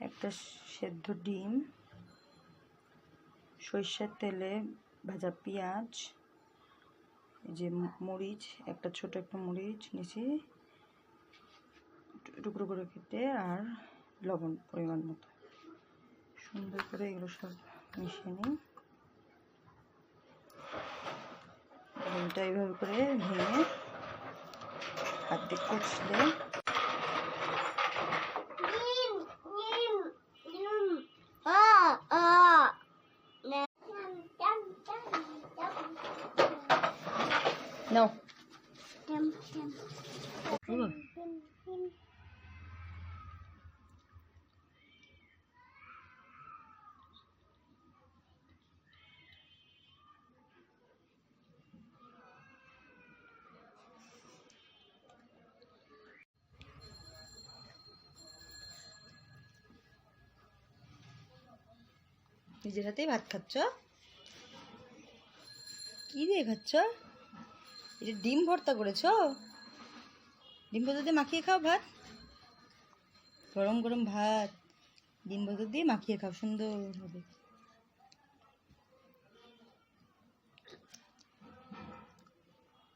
একটা সেদ্ধ ডিম, সরিষার তেলে ভাজা পেঁয়াজ যে মরিচ, একটা ছোট একটা মরিচ টু- টুকরো করে কেটে আর লবণ পরিমাণ মতো। সুন্দর করে এগুলো সব মিশিয়ে নিই। ডিমটা এইভাবে করে ভেঙে হাত দিয়ে কুচলে নাও নিজের হাতেই ভাত খাচ্ছ? কি দিয়ে খাচ্ছ? এটা ডিম ভর্তা করেছ? ডিম ভর্তা দিয়ে মাখিয়ে খাও ভাত। গরম গরম ভাত। ডিম ভর্তা দিয়ে মাখিয়ে খাও, সুন্দর হবে।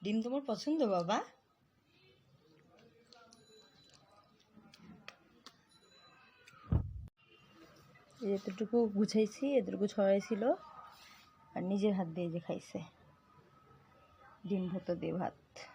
ডিম তোমার পছন্দ, বাবা? এতটুকু গুছাইছি এতটুকু ছড়াইছিল। আর নিজের হাত দিয়ে যে খাইছে। දින්පොත දෙවත්